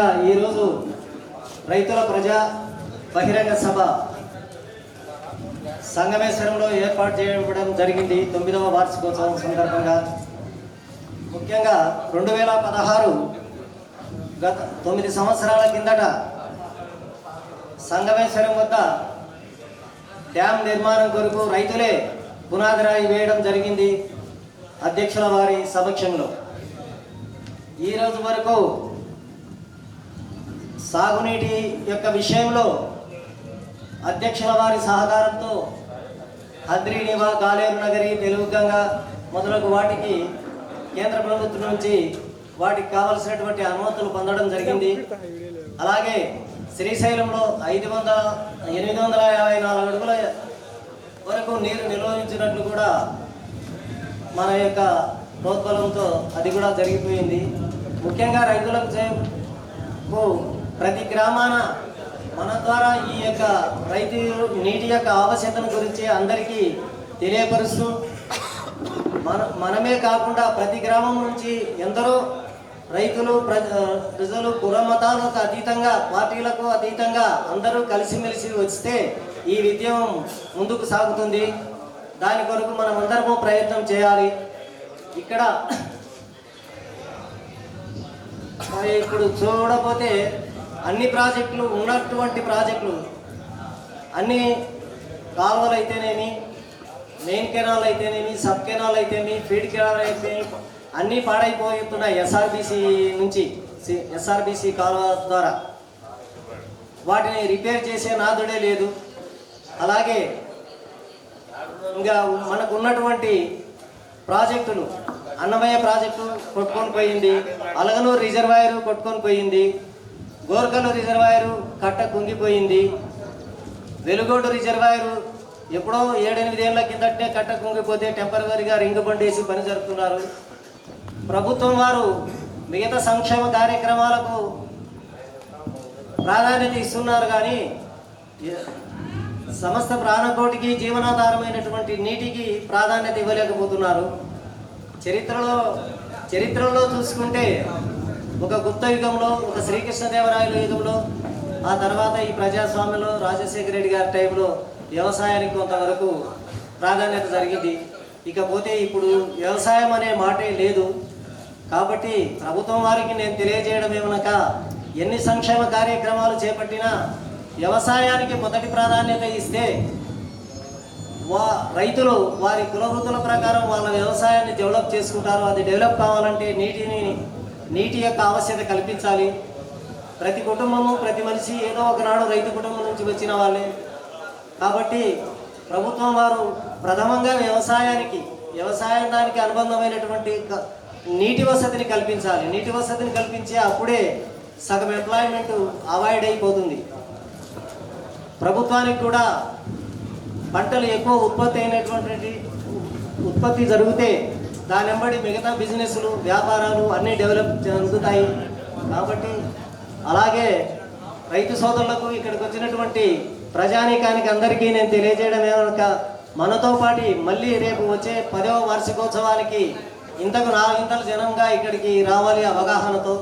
ఈరోజు రైతుల ప్రజా బహిరంగ సభ సంగమేశ్వరంలో ఏర్పాటు చేయడం జరిగింది. తొమ్మిదవ వార్షికోత్సవం సందర్భంగా. ముఖ్యంగా రెండు వేల పదహారు గత తొమ్మిది సంవత్సరాల కిందట సంగమేశ్వరం వద్ద డ్యామ్ నిర్మాణం కొరకు రైతులే పునాది రాయి వేయడం జరిగింది అధ్యక్షుల వారి సమక్షంలో. ఈ రోజు వరకు సాగునీటి యొక్క విషయంలో అధ్యక్షుల వారి సహకారంతో హద్రీనివా కాలేరు నగరి తెలుగుగంగ మొదలగు వాటికి కేంద్ర ప్రభుత్వం నుంచి వాటికి కావలసినటువంటి అనుమతులు పొందడం జరిగింది. అలాగే శ్రీశైలంలో ఐదు వందల ఎనిమిది వందల యాభై నాలుగు అడుగుల వరకు నీరు నిల్వహించినట్లు కూడా మన యొక్క ప్రోత్బలంతో అది కూడా జరిగిపోయింది. ముఖ్యంగా రైతులకు చే- ప్రతి గ్రామాన మన ద్వారా ఈ యొక్క రైతు నీటి యొక్క ఆవశ్యకతను గురించి అందరికీ తెలియపరుస్తూ మన మనమే కాకుండా ప్రతి గ్రామం నుంచి ఎందరో రైతులు ప్రజ ప్రజలు కులమతాలకు అతీతంగా పార్టీలకు అతీతంగా అందరూ కలిసిమెలిసి వస్తే ఈ విద్యం ముందుకు సాగుతుంది. దాని కొరకు మనం అందరము ప్రయత్నం చేయాలి. ఇక్కడ మరి ఇప్పుడు చూడపోతే అన్ని ప్రాజెక్టులు ఉన్నటువంటి ప్రాజెక్టులు అన్ని కాలువలు అయితేనేమి మెయిన్ కెనాల్ అయితేనేమి సబ్ కెనాల్ అయితేనేమి ఫీడ్ కెనాల్ అయితే అన్నీ పాడైపోతున్నాయి ఎస్ఆర్బీసీ నుంచి ఎస్ఆర్బీసీ కాలువ ద్వారా. వాటిని రిపేర్ చేసే నాదుడే లేదు. అలాగే ఇంకా మనకు ఉన్నటువంటి ప్రాజెక్టులు అన్నమయ్య ప్రాజెక్టు కొట్టుకొని పోయింది అలగనూరు రిజర్వాయర్ కొట్టుకొని పోయింది గోర్కలు రిజర్వాయరు కట్ట కుంగిపోయింది. వెలుగోడు రిజర్వాయరు ఎప్పుడో ఏడెనిమిది కిందటే కట్ట కుంగిపోతే టెంపరీగా రింగు వేసి పని జరుపుతున్నారు. ప్రభుత్వం వారు మిగతా సంక్షేమ కార్యక్రమాలకు ప్రాధాన్యత ఇస్తున్నారు కానీ సమస్త ప్రాణకోటికి జీవనాధారమైనటువంటి నీటికి ప్రాధాన్యత ఇవ్వలేకపోతున్నారు. చరిత్రలో చరిత్రలో చూసుకుంటే ఒక గుప్త యుగంలో ఒక శ్రీకృష్ణదేవరాయల యుగంలో ఆ తర్వాత ఈ ప్రజాస్వామ్యంలో రాజశేఖర రెడ్డి గారి టైంలో వ్యవసాయానికి కొంతవరకు ప్రాధాన్యత జరిగింది. ఇకపోతే ఇప్పుడు వ్యవసాయం అనే మాటే లేదు. కాబట్టి ప్రభుత్వం వారికి నేను తెలియజేయడం ఏమనక ఎన్ని సంక్షేమ కార్యక్రమాలు చేపట్టినా వ్యవసాయానికి మొదటి ప్రాధాన్యత ఇస్తే వా రైతులు వారి కులవృత్తుల ప్రకారం వాళ్ళ వ్యవసాయాన్ని డెవలప్ చేసుకుంటారు. అది డెవలప్ కావాలంటే నీటిని నీటి యొక్క ఆవశ్యకత కల్పించాలి. ప్రతి కుటుంబము ప్రతి మనిషి ఏదో ఒకనాడు రైతు కుటుంబం నుంచి వచ్చిన వాళ్ళే. కాబట్టి ప్రభుత్వం వారు ప్రథమంగా వ్యవసాయానికి వ్యవసాయం దానికి అనుబంధమైనటువంటి క- నీటి వసతిని కల్పించాలి. నీటి వసతిని కల్పించే అప్పుడే సగం ఎంప్లాయ్మెంట్ అవాయిడ్ అయిపోతుంది. ప్రభుత్వానికి కూడా పంటలు ఎక్కువ ఉత్పత్తి అయినటువంటి ఉత్పత్తి జరిగితే దాని వెంబడి మిగతా బిజినెస్లు వ్యాపారాలు అన్నీ డెవలప్ జరుగుతాయి. కాబట్టి అలాగే రైతు సోదరులకు ఇక్కడికి వచ్చినటువంటి ప్రజానీకానికి అందరికీ నేను తెలియజేయడం ఏమనక మనతో పాటు మళ్ళీ రేపు వచ్చే పదవ వార్షికోత్సవానికి ఇంతకు నాలుగింతల జనంగా ఇక్కడికి రావాలి అవగాహనతో.